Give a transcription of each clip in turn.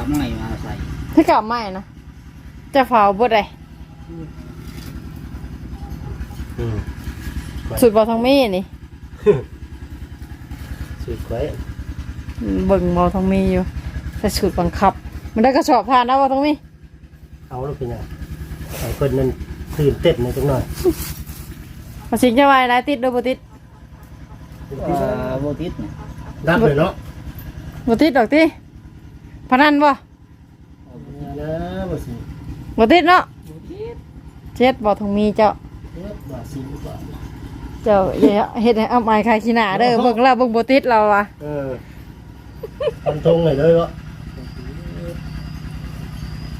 าไม้มาใส่ถ้ากลับไม่นะจะเฝ้าบดเลยอืมสุดบอทองมีนี่สุดไว้เบิ่งบอทองมีอยู่แต่สุดบังคับ มันได้กระสอบผ่านนะบอทองมีเอาแล้วเป็นไงไอ้คนนั้นตื่นเต้นในอยจังหน่อยมาสิงจะไว้ไรติดโดยบติดเอ่อโบติสเนี่ยรับเลยเนาะบติดดอกติ พนันบ่นะบ่สิบติดเนาะเจ็ดบอทองมีเจ้าเฮ็ดบ่สิบ่เจ้าอย่าเฮ็ดให้เอาไม้คายขี้หน้าเด้อเบิ่งแล้วเบิ่งบติดเราอะเออทำทงเลยเลยวะ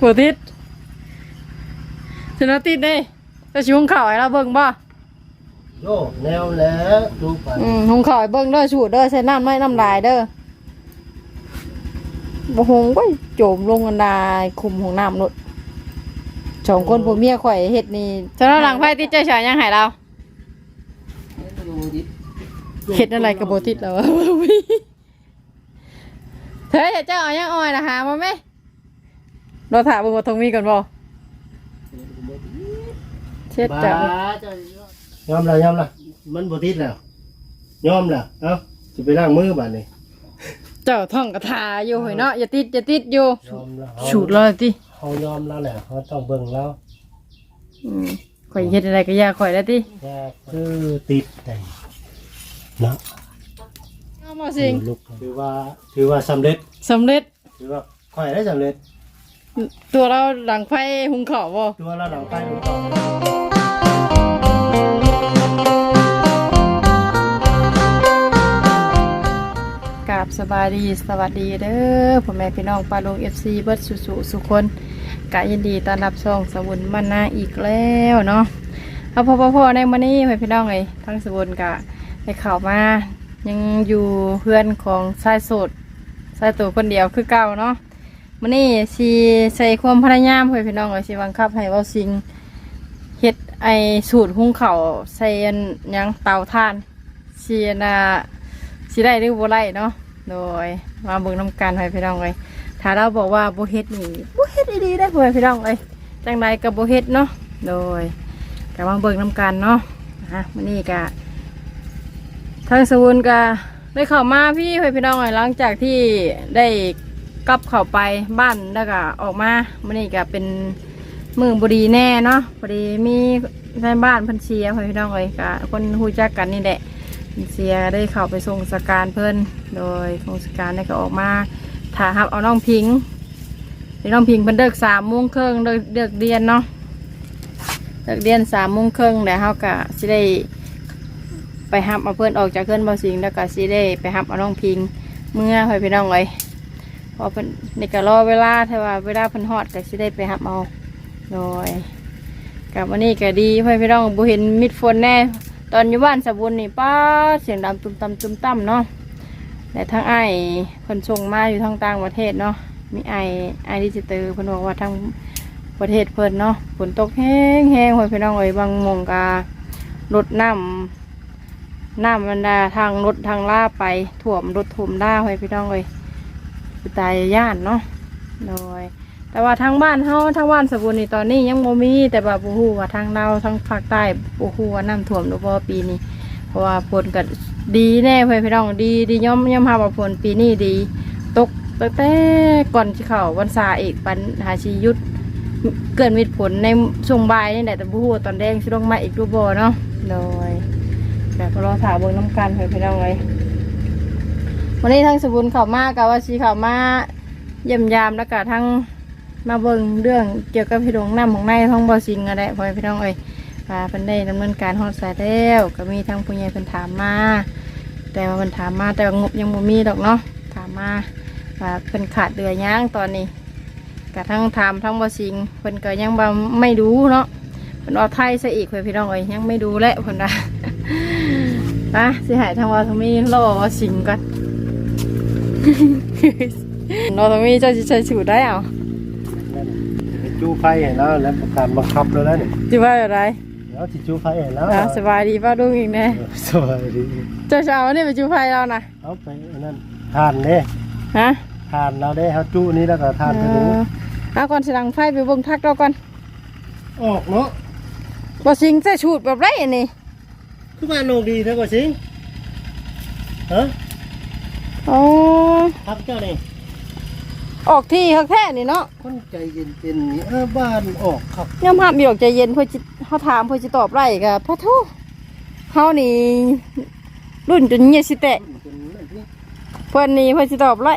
บติดชนะติดเด้จะชิวงข่าวให้เราเบิ่งบ่โยแนวแล้วดูไปอืมหงข่าวให้เบิ่งเด้อชูดเด้อใส่น้ำน้อยน้ำลายเด้อ บ่หงก็โจมลงกันได้คุมของน้ำนุดสองคนผัวเมียข่อยเฮ็ดนี่ฉะนั้นหลังไพ่ติดใจฉายยังให้เราโบติสเฮ็ดอะไรกับบ่ติดแล้วเฮ้ยเจ้าเอายังอ้อยนะหามาไหมเราถามเบิ่งว่าทงมีก่อนบ่เช็ดบ้าจ้ะยอมละยอมละมันบ่ติดแล้วยอมละเอ้าสิไปล้างมือบัดนี้ เจ้าท่องกระทาอยู่หอยเนาะอย่าติดอย่าติดอยู่ยอมละฉูดเลยติเฮายอมแล้วแหละเฮาต้องเบิ่งแล้วอืมข่อยเฮ็ดอะไรก็อย่าข่อยแล้วติแค่คือติดได้เนาะเอามาสิงลูกถือว่าถือว่าสำเร็จสำเร็จถือว่าค่อยได้สำเร็จตัวเราหลังไฟหุงข้าวบ่ ตัวเราหลังไปมันต่อ บสบายดีสวัสดีเด้อพ่อแม่พี่น้องปลาลง FC เบิดสุสุสุคนกะยินดีต้อนรับช่องสมุนมันนาอีกแล้วเนาะเอาพ่อพ่อในมื้อนี้พ่อพี่น้องเอ้ยทั้งสมุนกะได้ข่าวมายังอยู่เพื่อนของชายโสดชายตัวคนเดียวคือเก่าเนาะมื้อนี้สิใส่ความพยายามพ่อพี่น้องเอ้ยสิบังคับให้ว้าสิงเฮ็ดไอสูตรหุงเข้าใส่อันยังเตาถ่านสิน่ะสิได้หรือบ่ได้เนาะ โดยมาเบิ่งน้ำกันให้พี่น้องเลยถ้าเราบอกว่าโบเฮ็ดนี่โบเฮ็ดดีๆได้เพื่อนพี่น้องเลยจังใดก็บ่เฮ็ดเนาะโดยก็มาเบิ่งน้ำกันเนาะฮะมื้อนี้ก็ทางสวุนก็ได้เข้ามาพี่เพื่อนพี่น้องเลยหลังจากที่ได้กลับเข้าไปบ้านแล้วก็ออกมามื้อนี้ก็เป็นมือบ่ดีแน่เนาะพอดีมีในบ้านพิ่นเชียเพื่อนพี่น้องเลยก็คนฮู้จักกันนี่แหละ เสียได้เข้าไปส่งสการเพิ่นโดยส่งสการได้ก็ออกมาถ่าฮับเอาน้องพิงน้องพิงเพิ่นเลิกสามโมงครึ่งเลิกเลิกเรียนเนาะเลิกเรียนสามโมงครึ่งแล้วเฮาก็สิได้ไปฮับเอาเพิ่อนออกจากเพื่อนบ่สิงแล้วก็สิได้ไปฮับเอาน้องพิงเมื่อไปพี่น้องเลยพอเพิ่นนี่ก็รอเวลาถ้าว่าเวลาเพิ่นฮอดก็สิได้ไปฮับเอาโดยกับวันนี้ก็ดีเพื่อนพี่น้องบ่เห็นมิดฝนแน่ ตอนอยู่บ้านสะบุญนี่ป้าเสียงดังตุ้มตำตุ้มตั้มเนาะแต่ทั้งไอ้ายเพิ่นส่งมาอยู่ทางต่างประเทศเนาะมีไอ้ไอ้ดิจิเตอร์เพิ่นบอกว่าทางประเทศเพิ่นเนาะฝนตกแห้งแห้งหอยพี่น้องเอ้ยบางมงการถน้ำน้ำมันดาทางรถทางล่าไปถ่วมรถถ่วมล่าหอยพี่น้องเอ้ยตายย่านเนาะโดย แต่ว่าทางบ้านเฮาทางบ้านสบุญนี่ตอนนี้ยังบ่มีแต่ว่าบ่ฮู้ว่าทางเราทางภาคใต้บ่ฮู้ว่าน้ำท่วมหรือบ่ปีนี้ เพราะว่าฝนก็ดีแน่เพื่อนพี่น้องดีดีย่อมย่อมหาว่าฝนปีนี้ดี ตกตั้งแต่ก่อนที่เข้าวันซาอีกปันหาชียุดเกิดมีผลในช่วงบ่ายนี่แหละแต่บ่ฮู้ว่าตอนแดงสิลงมาอีกรูบ่เนาะโดยแบบรอถาเบิ่งน้ำกันเพื่อนพี่น้องเลยวันนี้ทางสบุญเข้ามากับว่าสิเข้ามาเยี่ยมยามแล้วก็ทั้ง มาเบิ่งเรื่องเกี่ยวกับพี่ดงน้ำของในท้องบอสิงอะไรพ่อแม่พี่น้องเอ้ยว่าเพิ่นได้ดำเนินการฮอดสายแล้วก็มีทางผู้ใหญ่เพิ่นถามมา แต่ว่าเพิ่นถามมาแต่ว่างบยังบ่มีดอกเนาะถามมาว่าเพิ่นขาดเดือย่างตอนนี้ก็ทั้งถามทั้งบอสิงเพิ่นก็ยังบ่ไม่รู้เนาะเพิ่นเอาไทยซะอีกพ่อแม่พี่น้องเอ้ยยังไม่ดูและเพิ่นว่าไปสิให้ทางว่าทมีรอว่าสิงก่อนเราทมีเจ้าสิใช้สูตรได้เอา จูไฟให้แล้วแล้วประการบังคับแล้วนะเนี่ยจิว่าอะไรแล้วสิจูไฟให้แล้วอะสบายดีป้าดุ้งอีกแน่เออสบายดีเจ้าเช้านี่ไปจูไฟเรานะเอาไปอันนั้นทานเด้ฮะทานเราได้ฮัจุนี้แล้วก็ทานไปเอดูอเอาก่อนสิดังไฟไปเบิ่งทักเราก่อนออกเนาะบ่สิงใส่ชูดแบบไรอันนี้คือมาโนดีเท่ากับสิงฮะอ๋อพักเจ้านี่ ออกที่คักแท้นี่เนาะคนใจเย็นๆนี่เออบ้านออกครับยอมรับมีดอกใจเย็นเพื่อจิเฮาถามเพื่อสิตอบไรก็พะทุเฮานี่รุ่นจนเงียสิแตะเป็นนั่นนี่เพิ่นนี่เพื่อสิตอบไร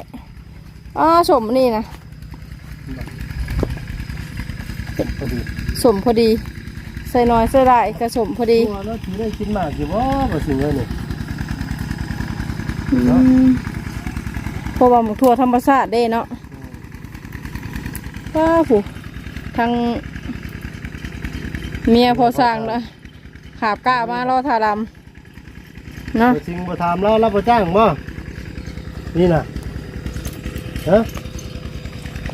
อ๋อสมนี่นะเจ็บพอดีสมพอดี ใส่น้อยใส่ได้ก็สมพอดีตัวเราถือได้กินมากอยู่บ่บ่สิงเลยนี่อืมเพราะว่าหมูทั่วธรรมชาติเด้เนาะ ว้าผู้ทางเมียพอสร้างนะขาบก้ามาล่อทาดำเนาะบ่สิงบ่ถามเราเราบ่จ้างบ่นี่น่ะฮะ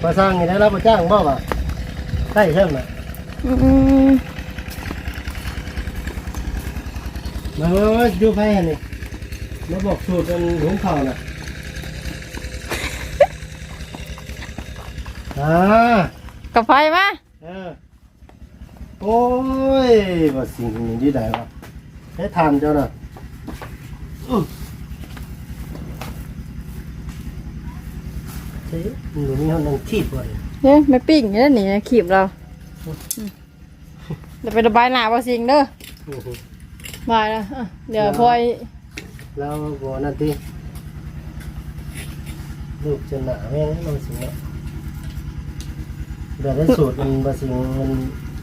พอสร้างนี่ได้เราบ่จ้างบ่บ่ใช่ใช่ไหมอืมมามามาอยู่ไผหั่นนี่มาบอกสูตรกันหุงข้าวน่ะ อ่ากับไฟมาเออโอ้ยว่าสิ่งนี้ดีได้วะให้ทานเจ้าน่ะอื้อเฮ้ยหนูนี่เขานั่งทีบไว้เนี่ยไม่ปิ้งอย่างนี้นี่ขีบเราอืมเดี๋ยวไประบายหนาบ่สิงเด้ออื้อหือบายแล้วอะเดี๋ยวพลอยแล้วบอกนั่นทีลูกจะหนาแม่งเราสิเนี่ยเดี๋ยวได้สูตรมันบะสิงมัน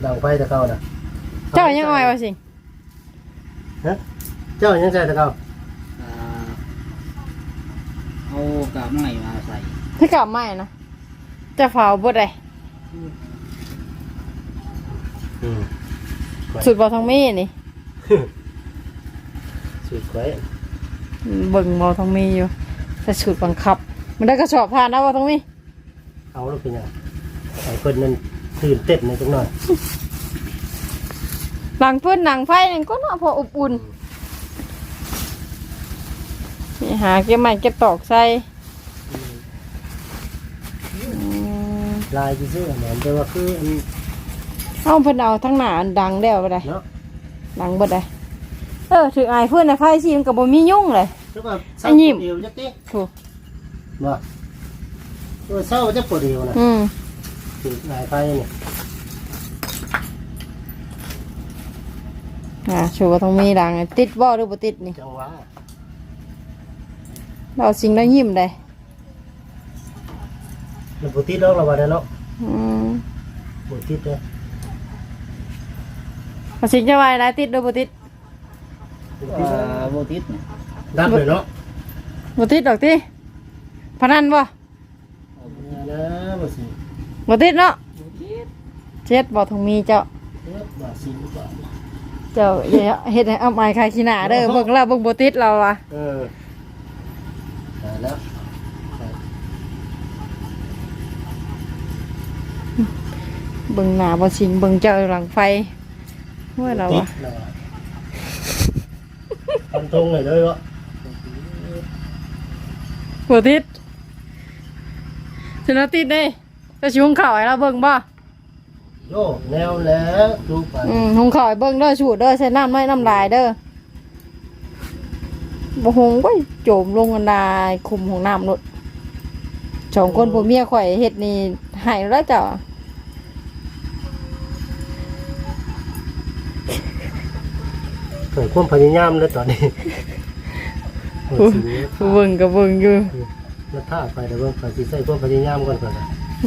ดังไฟตะเกาน่ะเจ้ายังอ่อยบ่สิงฮะเจ้ายังใส่ตะเกาอ่าเอากาบไม้มาใส่ถ้ากลับไม่นะจะเผาบ่ได้อืมสุดบ่ทองมีนี่สูตรไว้เบิ่งบ่ทองมีอยู่แต่สุดบังคับ มันได้กระสอบผ่านนะบ่ทองมีเอาแล้วเป็นยัง ไอ้คนนั้นตื่นเต้นในจังหน่อยหลังเพื่อนหนังไฟนั่นก็น่าพออบอุ่นนี่หาเก็บไม้เก็บตอกใส่อืมลายที่ซื้อเหมือนแต่ว่าคืออันเอาเพิ่นเอาทั้งหน้าอันดังแล้วบ่ได้เนาะดังบ่ได้เออถืออายเพื่อนน่ะไฟสิมันก็บ่มียุ่งเลย แล้วก็อันยิ้มเดียวจักติถูกว่าเออเศร้าจะปวดเดียวนะอืม ถือลายไฟนี่อ่าชัวร์ต้องมีดังติดบ่หรือบ่ติดนี่ จังหวะเราสิ่งแล้วยิ้มได้มันปวดติดแล้วเราว่าได้เนาะอืมปวดติดเลยเอาสิ่งจะไว้ได้ติดหรือบ่ติดปวดติดอ่าแล้วโบติดเนี่ยดับเลยเนาะบ่ติดดอกติพนันบ่นี่นะบ่สิ บ่ติดเนาะเจ็ดบ่ต้องมีเจ้าเอ๊ะบ่สิบ่เจ้าอย่าเฮ็ดให้เอาไม้คายขี้หน้าเด้อเบิ่งแล้วเบิ่งบ่ติดเราอะเออได้แล้วเบิ่งหน้าบ่สิงเบิ่งเจ้าหลังไฟห้วยเราติอะดแล้วอะทำตรงเลยเลยวะบ่ติดสิเราติดเด้ จะสิหุงข้าวให้เราเบิ่งบ่โยแนวแล้วดูไปอืมหุงข้าวให้เบิ่งเด้อชูดเด้อใส่น้ำน้อยน้ำลายเด้อบ่หุงไว้โจมลงกันได้คุมของน้ำนุดสองคนผัวเมียข่อยเฮ็ดนี่ใหายแล้วเจ้าเกิดความพยายามแล้วตอนนี้โอ้ยสิเนี่ยเบิ่งก็เบิ่งอยู่แล้วท่าไปแต่เบิ่งก่อนสิใส่ความพยายามก่อนก่อนนะอืม เ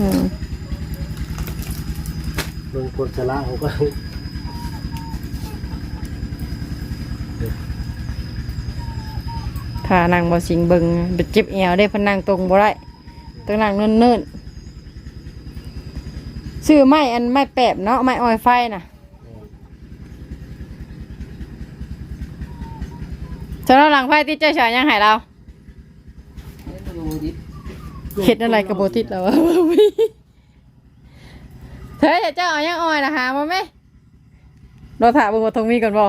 บิ่งพวกชะละของก็ถ้านั่งบ่สิงเบิ่งไปเจ็บแอวได้เพนนั่งตรงบ่ได้ต้องนั่งเนิ่นๆซื้อไม้อันไม้แปบเนาะไม้ออยไฟน่ะจะเราหลังไฟติดใจฉายยังใหายเราเอ้ยโบติด เห็ดอะไรกับโบติดแล้ววะเฮ้ยเจ้าเอายังออยนะหามาไหมเราถามเบิ่งว่าตรงมีก่อนบ่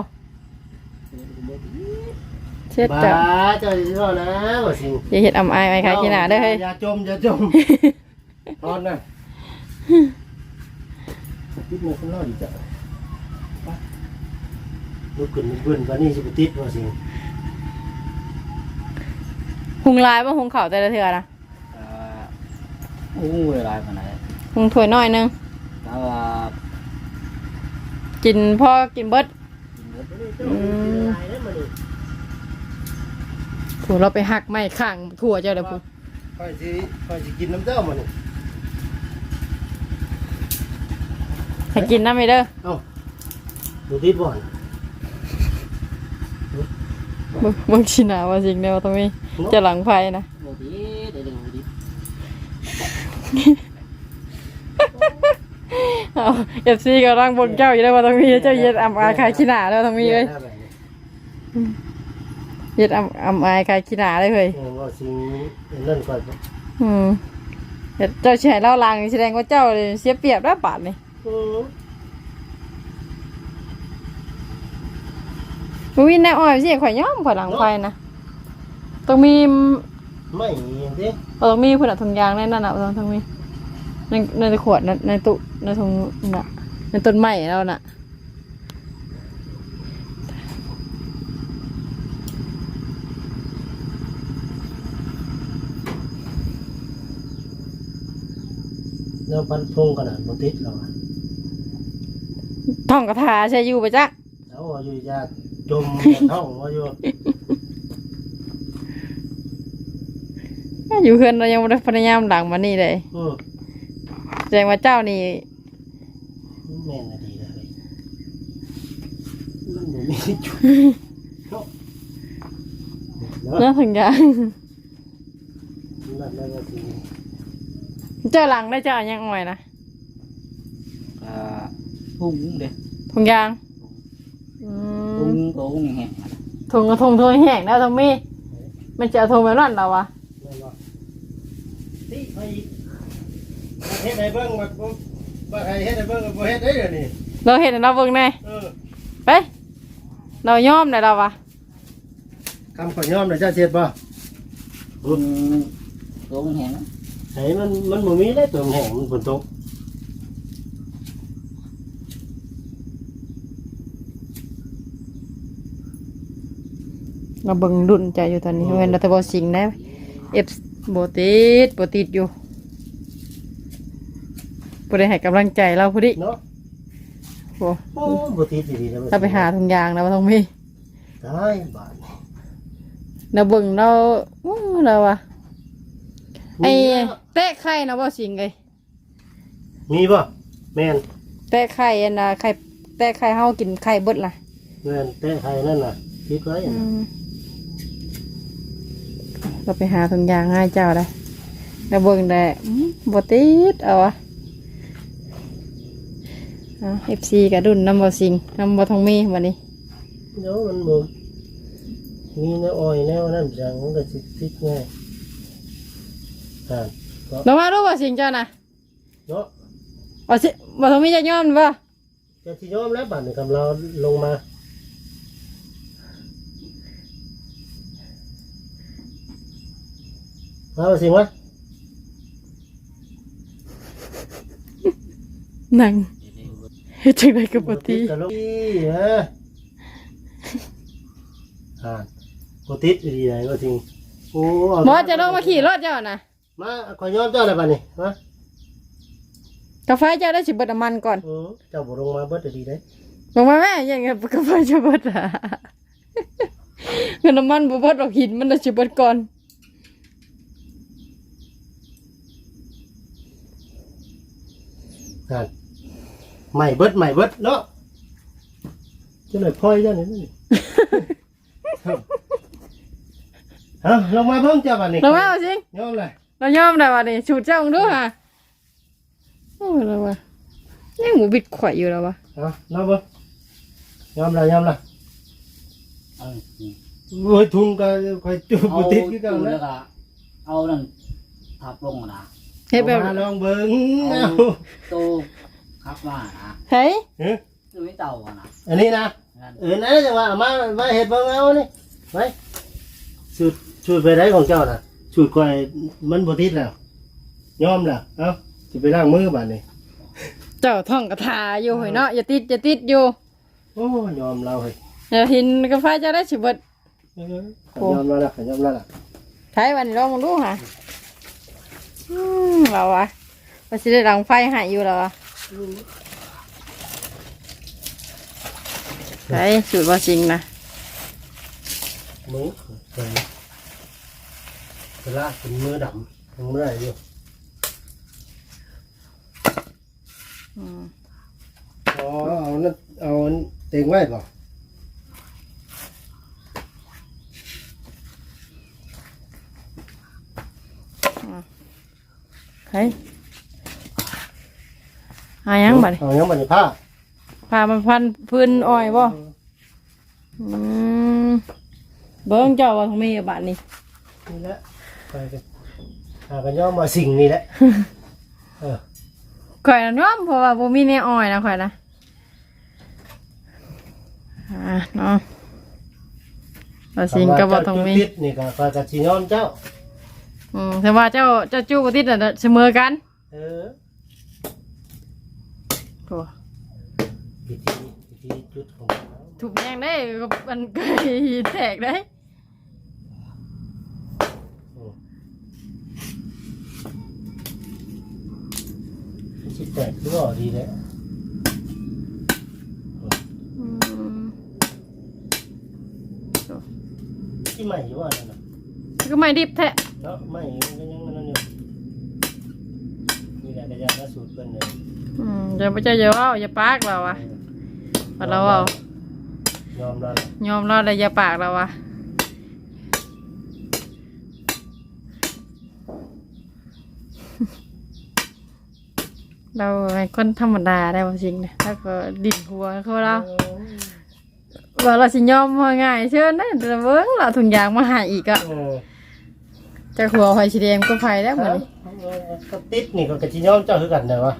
เชช็ดบ้าจ้ะเจ้าสิว่านะบ่สิอย่าเฮ็ดอำอายไว้ค่ะขี้หน้าเด้อเฮ้ยอย่าจมอย่าจมตอนน่ะติดมือข้างนอกอีกจ้ะไปลุกขึ้นเบิ่นๆวันนี้สิบ่ติดว่าสิหุงลายบ่หุงข้าวแต่ละเทื่อนะเอ่อโอ้ยหลายขนาดนั้นหุงถ้วยน้อยหนึงแต่ว่ากินพอกินเบิดกินเบิดอืมผู้เราไปหักไม้ข้างถั่วเจ้าเด้อผู้ค่อยสิค่อยสิกินน้ำเจ้ามันนี่ให้กินน้ำไปเด้อเอ้าบ่ติดบ่อนเบิ่งเบิ่งชิหนาว่าสิ่งเดียวตรงนี้จะหลังไฟนะ โอ้ดีเดี๋ยวเดี๋ยวโอ้ดี เอาเอฟซีก็ร่างบนเจ้าอยู่ได้ว่าตรงนี้เจ้าเย็ดอ่ำอายคายขี้หนาแล้วตรงนี้เลยแแบบนี้เย็ดอ่ำอ่ำอายคายขี้หนาเลยเฮ้ยเออว่าสินั่นก่อนอืมเฮ็ดเจ้าแช่เล่าลางนี่แสดงว่าเจ้าเลยเสียเปรียบแล้วบาทนี่อือบ่วินแน่อ้อยสิข่อยยอมข่อยหลังไฟนะต้องมีไม่ อย่างนี้เอาต้องมีพุ่นน่ะถุงยางในนั่นน่ะต้องต้องมีในในขวดน่ะในตู้ในถุงน่ะในต้นไม้แล้วน่ะแล้วพันพงขนาดบ่ติดแล้วอะท่องกระทาใช่อยู่ปะจ๊ะแล้วว่าอยู่ยากจมท้องว่าอยู่ อยู่เพื่อนเรายังไม่ได้พยายามหลังมานี่เลยอือแสดงว่าเจ้านี่แม่นอะดีเลยมันบ่มีจุดเนาะเนาะเรื่องถุงยางนั่นแล้วก็สิเจ้าหลังได้เจ้าอันยังอ่อยนะเอ่อพุ่งเด้อถุงยางอืพุ่มงโตพุ่งแห้งถุงกระทงทงแห้งแล้วทงมีมันจะเอาทงแบบนั้นเหรอวะ แม่นบ่ติไปอีก เฮ็ดให้เบิ่งว่าบ่บ่ให้เฮ็ดให้เบิ่งว่าบ่เฮ็ดได้เดี๋ยวนี้เราเห็นเราเบิ่งแน่เออไปเรายอมได้เราวะคำขอยอมเลยเจ้าเจ็ดป่ะพุ่งโตพุ่งแห้งไหนมันมันบ่มีได้ตัวแห้งมันฝนตกเราเบิ่งดุนใจอยู่ตอนนี้เว้นเราแต่บอสิงนะเอฟโบติดโบติดอยู่ บ่ได้ให้กำลังใจเราพอดีเนาะโอ้โอ้บ่ติดดีๆนะถ้าไปหาถุงยางนะว่าต้องมีได้บาดนี้เราเบิ่งเราอู้เราวะไอ้มีแล้วเตะไข่นะบ่สิงเลยมีป่ะแม่นเตะไข่อันน่ะไข่เตะไข่เฮากินไข่เบิดล่ะแม่นแต่ใครนั่นน่ะคิดไว้อืมเราไปหาถุงยางให้เจ้าได้เราเบิ่งได้อื้อบ่ติดเอาวะ เอาเอฟซีกับดุนน้ำบ่สิงน้ำบ่ทองมีวันนี้เดี๋ยวมันบ่มีแนวอ้อยแนวนั่นจังมันก็สิติดง่ายอ่าเรามาดูบ่สิงเจ้านะเนาะบ่สิบ่ทองมีจะยอมบ่จะสิยอมแล้วบาดนี้กำเราลงมาเอาสิวะนั่ง เฮ็ดจังไดก็บ่ตีกะลูกฮะอ่าบ่ติดดีไหนก็จริงโอ้เอาบ่จะลงมาขี่รถเจ้านะมาขอยอมเจ้าอะไรบ้านี่มากาแฟเจ้าได้สิเบิดน้ำมันก่อนอือเจ้าบ่ลงมาเบิดดีได้ลงมาแม่ยังไงกาแฟจะเบิดอะเงินน้ำมันบ่เบิดดอกหินมันน่ะสิเบิดก่อนนั่น ใหม่เบิดใหม่เบิดเนาะเจ้าหน่อยพลอยเจ้าหน่อยนี่ เอ้าลงมาเบิ่งเจ้าบ้านี่ลงมาเอาสิยอมเลยเรายอมได้ว่านี่ชูดเจ้าของดูฮะโอ้ยแล้ววะยังหมูบิดข่อยอยู่แล้ววะเอาลองเบิ่งยอมละยอมละเอานี่โอ้ยทุงก็ค่อยจุบเอาบ่ติดคือกันตู้แล้แล้ววก็เอานั่นทับลงนะเฮ็ดแบบอามาลองเบิ่งเอาโต ขับมานะเฮ้ยเอ้ยตู้ไม่เต่าอะนะอันนี้นะนั่นเออนะจังว่าเอามามาเฮ็ดเบิ่งเอานี่ไว้สูตรสูตรไปได้ของเจ้าน่ะสูตรคอยมันบ่ติดแล้วยอมแล้วเอ้าสิไปล้างมือบัดนี้เจ้าท่องกระทาอยู่เฮ้ยเนาะอย่าติดอย่าติดอยู่โอ้ยอมเราเฮ้ยเดี๋ยวหินกาแฟจะได้สิเบิดเออยอมแล้วล่ะยอมแล้วล่ะใช้วันนี้ลองมาดูค่ะอืมเราอะว่าสิได้ดังไฟใหายอยู่แล้วอะ ใช้สูตรว่าจริงนะมือใส่เวลาเป็นมือดำยังไม่ได้อยู่อืมอ๋อเอานั่นเอาเต็งไว้ก่อนใช้ หายังบัดนี้เอายังบัดนี้ผ้าพามันพันพื้นอ้อยบ่อืมเบิ้งเจ้าว่าทำไมอะบัดนี้นี่แหละไปกันหากันย่อมมาสิ่งนี้แหละเออข่อยน่ะน้อมเพราะว่าบ่มีแนวอ้อยนะข่อยนะอ่าเนาะว่าสิงก็บ่ต้องมีคำว่าเจ้าจุดติดนี่ก็ก็จะชิย้อนเจ้า อืมแต่ว่าเจ้าเจ้าจู้บ่ติดน่ะเสมอกัน เออโอ้ วิธีวิธีจุดของเขาถูกแย่งได้ก็มันก็แตกได้อืมชิดแตกคือว่าดีแล้วอืมที่ใหม่อยู่ว่านั่นน่ะก็ไม่ดิบแท้เนาะใหม่มันก็ยังนั่นอยู่นี่แหละกระยาณสูตรเพิ่นเลยอืมอย่าไปเจ้าอย่าเว้าอย่าปากเราอะ ว่าเราเอายอมแล้วล่ะยอมเราเลยอย่าปากเราอะเราเป็นคนธรรมดาได้บ่จริงนะถ้าก็ดิ่นหัวเขาเราว่าเราสิยอมว่าง่ายเชิญนะแต่เบิ้งเราถุงยางมาใหาอีกอะเออจะหัวไฟสีแดงก็ไฟแล้วเหมือนนี้ก็ติดนี่ก็กระชิย้อมเจ้าคือกันได้วะ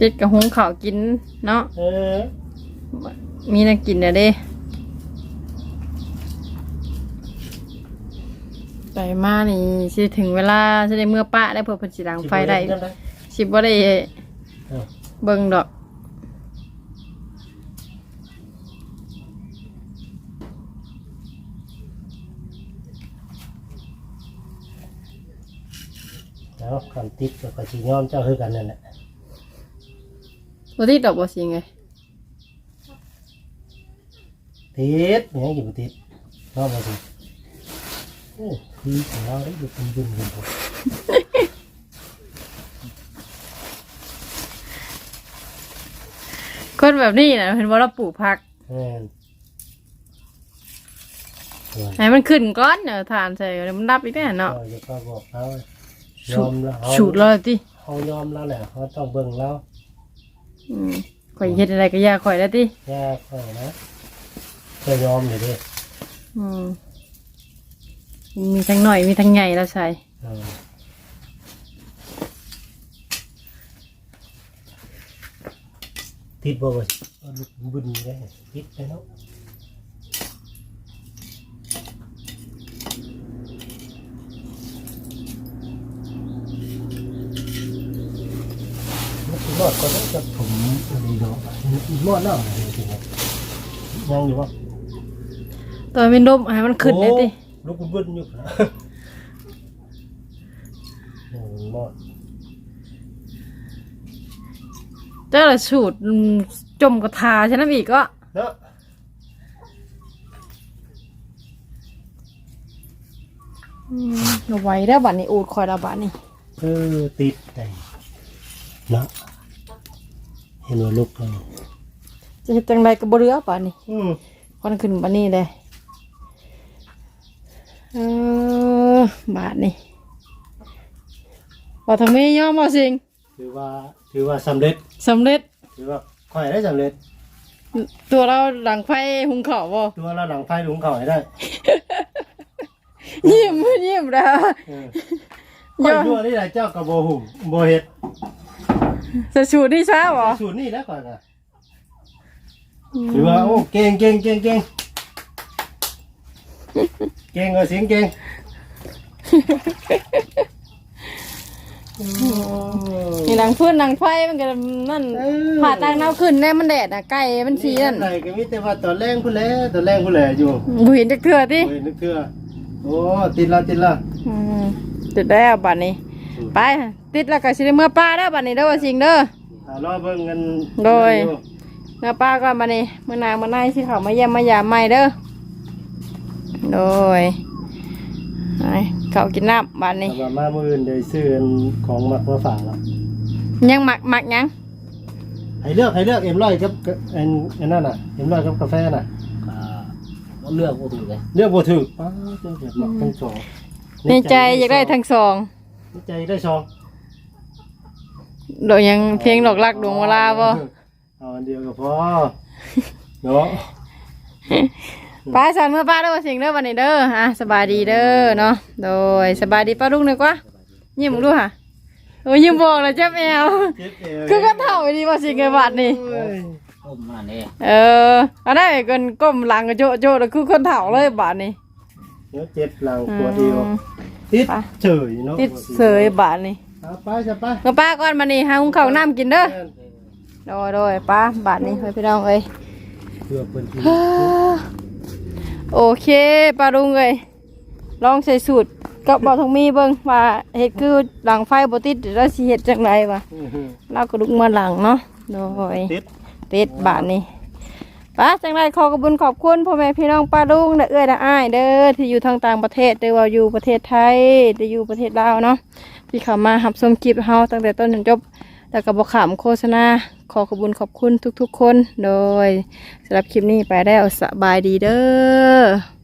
ติดกับหุงข้าวกินเนาะเออมีนักกินอะเด้ไปมานี่สิถึงเวลาจะได้เมื่อป้าได้เพื่อเพิ่นสิดังไฟได้สิบเอ็นั่นนะสิบ่ได้เออเบิ่งดอกแล้วคำติดกับกระชิย้อมเจ้าคือกันนั่นแหละ บ่ติดดอกบ่สิไงติดเนี่ยอยู่บ่ติดชอบมาสิโอ้คือของเราได้อยู่เป็นบุญกันผมคนแบบนี้นะเห็นว่าเราปลูกผักแม่นส่วนให้มันขึ้นก้อนเนาะทานใส่เดี๋ยวมันรับอีกแน่เนาะเราจะก็บอกเขายสูอตมรแล้วเขาสูตรเลยติเขายอมแล้วแหละเขาต้องเบิ่งแล้ว อืมข่อยเฮ็ดอะไรก็อยากข่อยแล้วติแย่ค่อยนะก็ยอมอยู่ดิอืมมีทั้งหน่อยมีทั้งใหญ่แล้วใส่เออติดบ่เว้ยเอาลูกบุญได้ติดไปเนาะมันสิรอดก็ต้องจะผมอะ ไรเนาะรอดแล้วอะไรจริงๆยังอยู่ปะตัวเป็นดมให้มันขึ้นได้ติลูกบุญอยู่นะโอ้รอดเจ้าละสูตรจมกระทาใช่ไหมอีกก็เนาะเอาไว้แล้บัดนี้อูดคอยละบัดนี้เออติดได้เนาะ เห็นว่าลูกเราจะเฮ็ดจังไดก็บ่เหลือบัดนี้อืมควันขึ้นบัดนี้เลยเออบาดนี้ว่าทางนี้ยอมบ่สิงถือว่าถือว่าสำเร็จสำเร็จถือว่าค่อยได้สำเร็จ ตัวเราหลังไฟหุงข้าวบ่ตัวเราหลังไฟลุงเขาให้ได้ยิ้มยิ้มนะเออค่อยยั่วนี่แหละเจ้ากระโบหุ่มโบเห็ด จะชูนี่ช้าเหรอสูตรนี่แล้วก่อนนะถือว่าโอ้เก่งเก่งเก่งเก่งเก่งเลยเสียงเก่งนี่หลังพื้นหลังไฟมันก็นั่นผ่าตังน้ำขึ้นแน่มันแดดอะไก่มันสีนั่นอะไรก็มีแต่ว่าตอนแรงพุ่นแหล้วตอนแรงพุ่นแหละอยู่บุเห็นจักเถื่อติเฮ้ยนึกเถื่อโอ้ติดละติดละอืมติดแล้วบัดนี้ ไป ติดแล้วก็สิได้เมื่อป้าเด้อบัดนี้เด้อว่าสิ่งเด้อ อ่ารอเบิ่งกันโดย เมื่อป้าก่อนบัดนี้เมื่อนางเมื่อนายสิเขามาเยี่ยมมายามใหม่เด้อ โดยไปเขากินน้ำบัดนี้ แต่ว่ามามื้ออื่นได้ซื้ออันของมักมาฝากแล้วยังหมักหมักยัง ให้เลือกให้เลือกเอ็มร้อยกับกับอันอันนั้นน่ะเอ็มร้อยกับกาแฟน่ะก็เลือกบ่ถูกเลยเลือกบ่ถูกป้าเจ้าเด็ดมักทั้งสองในใจอยากได้ทั้งสองในใจได้สอง โดยยังเพลงดอกรักดวงเวลาบ่เอาอันเดียวก็พอเนาะป้าสันเมื่อป้าเด้อว่าสิ่งเด้อบัดนี้เด้อฮะสบายดีเด้อเนาะโดยสบายดีป้าลุงหน่อยกว่ายิ้มดูค่ะโอ้ยยิ้มบอกเลยเจ็บแอวเจ็บเอวคือก็เท่าดีว่าสิ่งไงบัดนี่โอ้ยต้มมาเนี่ยเออเอาได้เกินก้มหลังก็โจะโจะแล้วคือคนเฒ่าเลยบาดนี้เดี๋ยวเจ็บหลังปวดเอวอืมติดไปเฉยเนาะติดเสยบาดนี้ เอาไปจะไปก็ป้าก่อนมานี่หาหุงข้าวน้ำกินเด้อโดยโดยป้าบาดนี้ไปพี่น้องเอ้ยเพื่อเพิ่นกินโอเคป้าลุงเอ้ยลองใส่สูตรก็บอกทองมีเบิ่งว่าเฮ็ดคือหลังไฟบ่ติดแล้วสิเฮ็ดจังไดวะอื้อหือเราก็ลุกมาหลังเนาะโดยติดติดบาทนี้ป้าจังไรขอขอบคุญขอบคุณพ่อแม่พี่น้องป้าลุงและเอื้อยและอ้ายเด้อที่อยู่ทางต่างประเทศหรือว่าอยู่ประเทศไทยหรืออยู่ประเทศลาวเนาะ ที่เข้ามาหับชมคลิปเฮาตั้งแต่ต้นจนจบแล้วก็บอกขามโฆษณาขอขอบคุญขอบคุณทุกๆคน โดยสำหรับคลิปนี้ไปได้สบายดีเด้อ